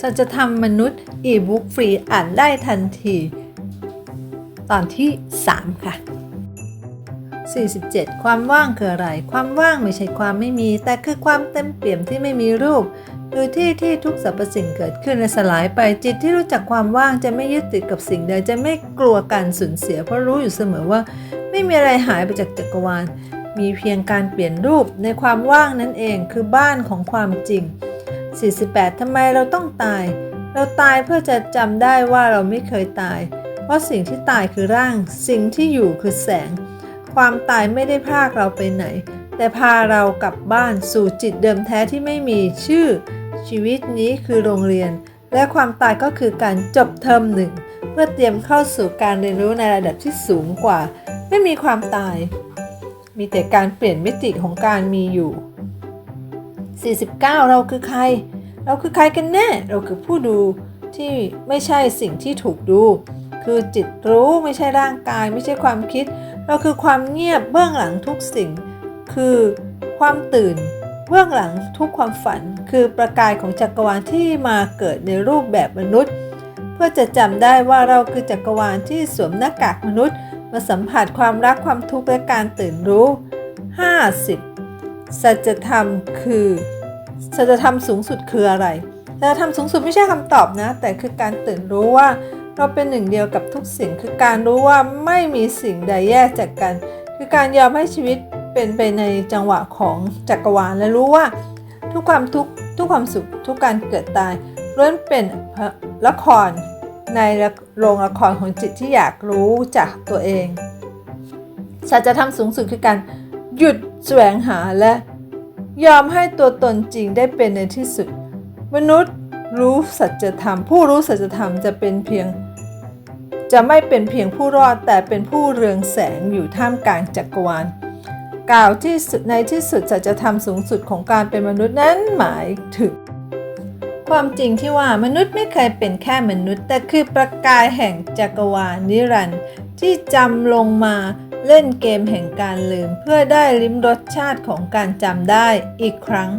สัจธรรมมนุษย์ อีบุ๊กฟรีอ่านได้ทันที ตอนที่ 3 ค่ะ 47 ความว่างคืออะไร ความว่างไม่ใช่ความไม่มี แต่คือความเต็มเปี่ยมที่ไม่มีรูปคือที่ที่ทุกสรรพสิ่งเกิดขึ้นและสลายไปจิตที่รู้จักความว่างจะไม่ยึดติดกับสิ่งใดจะไม่กลัวการสูญเสีย เพราะรู้อยู่เสมอว่า ไม่มีอะไรหายไปจากจักรวาล มีเพียงการเปลี่ยนรูปในความว่างนั่นเองคือบ้านของความจริง 48 ทำไมเราต้องตาย เราตายเพื่อจะจำได้ว่าเราไม่เคยตาย เพราะสิ่งที่ตายคือร่าง สิ่งที่อยู่คือแสง ความตายไม่ได้พากเราไปไหน แต่พาเรากลับบ้านสู่จิตเดิมแท้ที่ไม่มีชื่อ ชีวิตนี้คือโรงเรียน และความตายก็คือการจบเทอมหนึ่ง เพื่อเตรียมเข้าสู่การเรียนรู้ในระดับที่สูงกว่า ไม่มีความตาย มีแต่การเปลี่ยนมิติของการมีอยู่ 49 เราคือใคร เราคือใครกันแน่ เราคือผู้ดูที่ไม่ใช่สิ่งที่ถูกดู คือจิตรู้ไม่ใช่ร่างกาย ไม่ใช่ความคิด เราคือความเงียบเบื้องหลังทุกสิ่ง คือความตื่นเบื้องหลังทุกความฝัน คือประกายของจักรวาลที่มาเกิดในรูปแบบมนุษย์ เพื่อจะจำได้ว่าเราคือจักรวาลที่สวมหน้ากากมนุษย์ มาสัมผัสความรักความทุกข์และการตื่นรู้ 50 สัจธรรมคือสัจธรรมสูงสุดคืออะไรสัจธรรมสูงสุดไม่ใช่คำตอบนะ แต่คือการตื่นรู้ว่าเราเป็นหนึ่งเดียวกับทุกสิ่ง คือการรู้ว่าไม่มีสิ่งใดแยกจากกัน คือการยอมให้ชีวิตเป็นไปในจังหวะของจักรวาลและรู้ว่าทุกความทุกทุกความสุขทุกการเกิดตายล้วนเป็นละครในโรงละครของจิตที่อยากรู้จากตัวเองสัจธรรมสูงสุดคือการหยุด แสวงหาและยอมให้ตัวตนจริงได้เป็นในที่สุด มนุษย์รู้สัจธรรม ผู้รู้สัจธรรมจะเป็นเพียง จะไม่เป็นเพียงผู้รอดแต่เป็นผู้เรืองแสงอยู่ท่ามกลางจักรวาลกล่าวที่สุดในที่สุดสัจธรรมสูงสุดของการเป็นมนุษย์นั้นหมายถึง ความจริงที่ว่ามนุษย์ไม่เคยเป็นแค่มนุษย์ แต่คือประกายแห่งจักรวาลนิรันดร์ที่จำลงมา เล่นเกมแห่งการลืม เพื่อได้ลิ้มรสชาติของการจำได้อีกครั้ง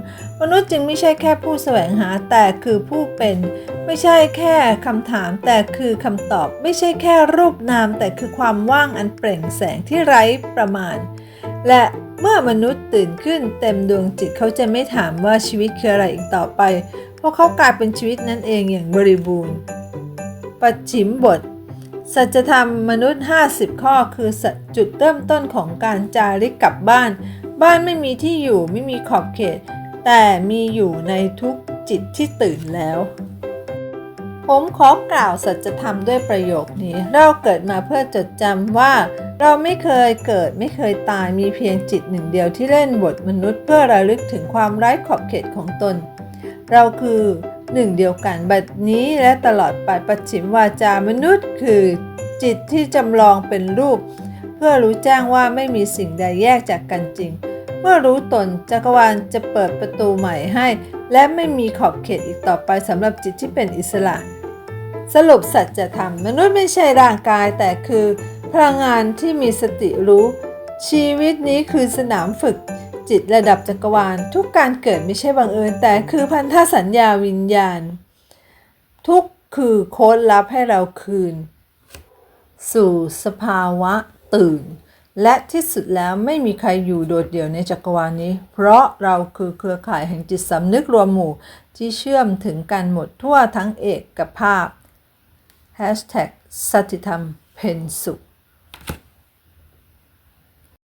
มนุษย์จึงไม่ใช่แค่ผู้แสวงหาแต่คือผู้เป็น ไม่ใช่แค่คำถามแต่คือคำตอบ ไม่ใช่แค่รูปนาม แต่คือความว่างอันเปล่งแสงที่ไร้ประมาณ และเมื่อมนุษย์ตื่นขึ้นเต็มดวงจิตเขาจะไม่ถามว่าชีวิตคืออะไรอีกต่อไป เพราะเขากลายเป็นชีวิตนั่นเองอย่างบริบูรณ์ปัจฉิมบท สัจธรรมมนุษย์ 50 ข้อคือจุดเริ่มต้นของการจาริกกลับบ้าน บ้านไม่มีที่อยู่ไม่มีขอบเขต แต่มีอยู่ในทุกจิตที่ตื่นแล้ว ผมขอกล่าวสัจธรรมด้วยประโยคนี้ เราเกิดมาเพื่อจดจำว่า เราไม่เคยเกิดไม่เคยตายมีเพียงจิตหนึ่งเดียวที่เล่นบทมนุษย์เพื่อระลึกถึงความไร้ขอบเขตของตน เราคือ หนึ่งเดียวกัน บัดนี้และตลอดไปปัจฉิมวาจามนุษย์ คือจิตที่จำลองเป็นรูป เพื่อรู้แจ้งว่าไม่มีสิ่งใดแยกจากกันจริง เมื่อรู้ตนจักรวาลจะเปิดประตูใหม่ให้ และไม่มีขอบเขตอีกต่อไปสำหรับจิตที่เป็นอิสระ สรุปสัจธรรมมนุษย์ไม่ใช่ร่างกายแต่คือพลังงานที่มีสติรู้ ชีวิตนี้คือสนามฝึก จิตระดับจักรวาล ทุกการเกิดไม่ใช่บังเอิญ แต่คือพันธสัญญาวิญญาณ ทุกคือโค้ดลับให้เราคืน สู่สภาวะตื่น และที่สุดแล้วไม่มีใครอยู่โดดเดี่ยวในจักรวาลนี้ เพราะเราคือเครือข่ายแห่งจิตสำนึกรวมหมู่ที่เชื่อมถึงกันหมดทั่วทั้งเอกภาพ Hashtag สติธรรมเพนสุข